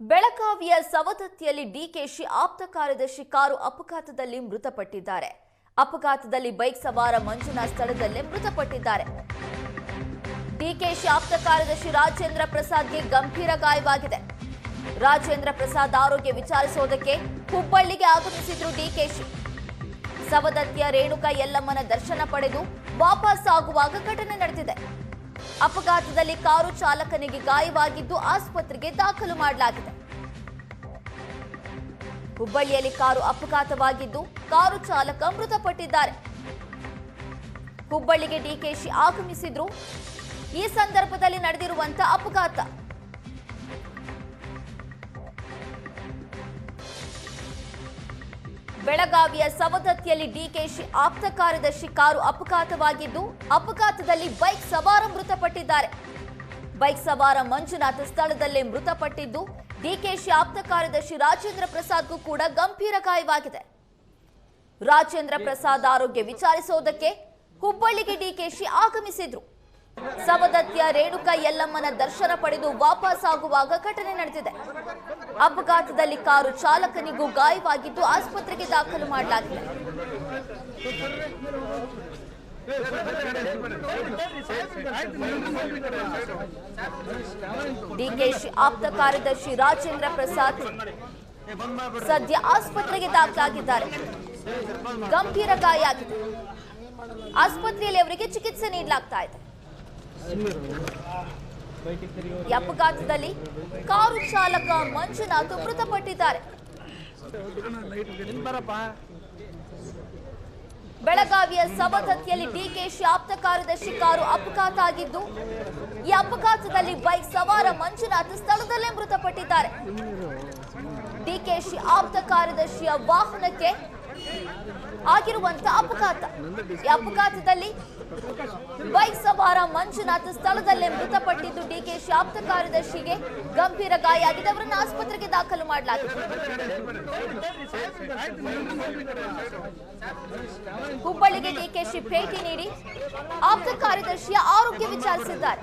ಬೆಳಗಾವಿಯ ಸವದತ್ತಿಯಲ್ಲಿ ಡಿಕೆಶಿ ಆಪ್ತ ಕಾರ್ಯದರ್ಶಿ ಕಾರು ಅಪಘಾತದಲ್ಲಿ ಮೃತಪಟ್ಟಿದ್ದಾರೆ. ಅಪಘಾತದಲ್ಲಿ ಬೈಕ್ ಸವಾರ ಮಂಜುನಾಥ್ ಸ್ಥಳದಲ್ಲೇ ಮೃತಪಟ್ಟಿದ್ದಾರೆ. ಡಿಕೆಶಿ ಆಪ್ತ ಕಾರ್ಯದರ್ಶಿ ರಾಜೇಂದ್ರ ಪ್ರಸಾದ್ಗೆ ಗಂಭೀರ ಗಾಯವಾಗಿದೆ. ರಾಜೇಂದ್ರ ಪ್ರಸಾದ್ ಆರೋಗ್ಯ ವಿಚಾರಿಸೋದಕ್ಕೆ ಹುಬ್ಬಳ್ಳಿಗೆ ಆಗಮಿಸಿದ್ರು ಡಿಕೆಶಿ ಸವದತ್ತಿಯ ರೇಣುಕಾ ಯಲ್ಲಮ್ಮನ ದರ್ಶನ ಪಡೆದು ವಾಪಸ್ ಆಗುವಾಗ ಘಟನೆ ನಡೆದಿದೆ. ಅಪಘಾತದಲ್ಲಿ ಕಾರು ಚಾಲಕನಿಗೆ ಗಾಯವಾಗಿದ್ದು ಆಸ್ಪತ್ರೆಗೆ ದಾಖಲು ಮಾಡಲಾಗಿದೆ. ಹುಬ್ಬಳ್ಳಿಯಲ್ಲಿ ಕಾರು ಅಪಘಾತವಾಗಿದ್ದು ಕಾರು ಚಾಲಕ ಮೃತಪಟ್ಟಿದ್ದಾರೆ. ಹುಬ್ಬಳ್ಳಿಗೆ ಡಿಕೆಶಿ ಆಗಮಿಸಿದ್ರು. ಈ ಸಂದರ್ಭದಲ್ಲಿ ನಡೆದಿರುವಂತಹ ಅಪಘಾತ. ಬೆಳಗಾವಿಯ ಸವದತ್ತಿಯಲ್ಲಿ ಡಿಕೆಶಿ ಆಪ್ತ ಕಾರ್ಯದರ್ಶಿ ಕಾರು ಅಪಘಾತವಾಗಿದ್ದು, ಅಪಘಾತದಲ್ಲಿ ಬೈಕ್ ಸವಾರ ಮೃತಪಟ್ಟಿದ್ದಾರೆ. ಬೈಕ್ ಸವಾರ ಮಂಜುನಾಥ್ ಸ್ಥಳದಲ್ಲೇ ಮೃತಪಟ್ಟಿದ್ದು ಡಿಕೆಶಿ ಆಪ್ತ ಕಾರ್ಯದರ್ಶಿ ರಾಜೇಂದ್ರ ಪ್ರಸಾದ್ಗೂ ಕೂಡ ಗಂಭೀರ ಗಾಯವಾಗಿದೆ. ರಾಜೇಂದ್ರ ಪ್ರಸಾದ್ ಆರೋಗ್ಯ ವಿಚಾರಿಸೋದಕ್ಕೆ ಹುಬ್ಬಳ್ಳಿಗೆ ಡಿಕೆಶಿ ಆಗಮಿಸಿದ್ರು. ಸವದತ್ತಿಯ ರೇಣುಕಾ ಯಲ್ಲಮ್ಮನ ದರ್ಶನ ಪಡೆದು ವಾಪಸ್ ಆಗುವಾಗ ಘಟನೆ ನಡೆದಿದೆ. ಅಪಘಾತದಲ್ಲಿ ಕಾರು ಚಾಲಕನಿಗೂ ಗಾಯವಾಗಿದ್ದು ಆಸ್ಪತ್ರೆಗೆ ದಾಖಲು ಮಾಡಲಾಗಿದೆ. ಡಿಕೆಶಿ ಆಪ್ತ ಕಾರ್ಯದರ್ಶಿ ರಾಜೇಂದ್ರ ಪ್ರಸಾದ್ ಸದ್ಯ ಆಸ್ಪತ್ರೆಗೆ ದಾಖಲಾಗಿದ್ದಾರೆ. ಗಂಭೀರ ಗಾಯ ಆಗಿದೆ. ಆಸ್ಪತ್ರೆಯಲ್ಲಿ ಅವರಿಗೆ ಚಿಕಿತ್ಸೆ ನೀಡಲಾಗ್ತಾ ಇದೆ. ಅಪಘಾತದಲ್ಲಿ ಕಾರು ಚಾಲಕ ಮಂಜುನಾಥ್ ಮೃತಪಟ್ಟಿದ್ದಾರೆ. ಬೆಳಗಾವಿಯ ಸವದತ್ತಿಯಲ್ಲಿ ಡಿಕೆಶಿ ಆಪ್ತ ಕಾರ್ಯದರ್ಶಿ ಕಾರು ಅಪಘಾತ ಆಗಿದ್ದು, ಈ ಅಪಘಾತದಲ್ಲಿ ಬೈಕ್ ಸವಾರ ಮಂಜುನಾಥ್ ಸ್ಥಳದಲ್ಲೇ ಮೃತಪಟ್ಟಿದ್ದಾರೆ. ಡಿಕೆಶಿ ಆಪ್ತ ಕಾರ್ಯದರ್ಶಿಯ ವಾಹನಕ್ಕೆ ಆಗಿರುವಂತ ಅಪಘಾತ. ಈ ಅಪಘಾತದಲ್ಲಿ ಬೈಕ್ ಸವಾರ ಮಂಜುನಾಥ್ ಸ್ಥಳದಲ್ಲೇ ಮೃತಪಟ್ಟಿದ್ದು ಡಿಕೆಶಿ ಆಪ್ತ ಕಾರ್ಯದರ್ಶಿಗೆ ಗಂಭೀರ ಗಾಯ ಆಗಿದೆ ಅವರನ್ನು ಆಸ್ಪತ್ರೆಗೆ ದಾಖಲು ಮಾಡಲಾಗಿದೆ ಹುಬ್ಬಳ್ಳಿಗೆ ಡಿಕೆಶಿ ಭೇಟಿ ನೀಡಿ ಆಪ್ತ ಕಾರ್ಯದರ್ಶಿಯ ಆರೋಗ್ಯ ವಿಚಾರಿಸಿದ್ದಾರೆ.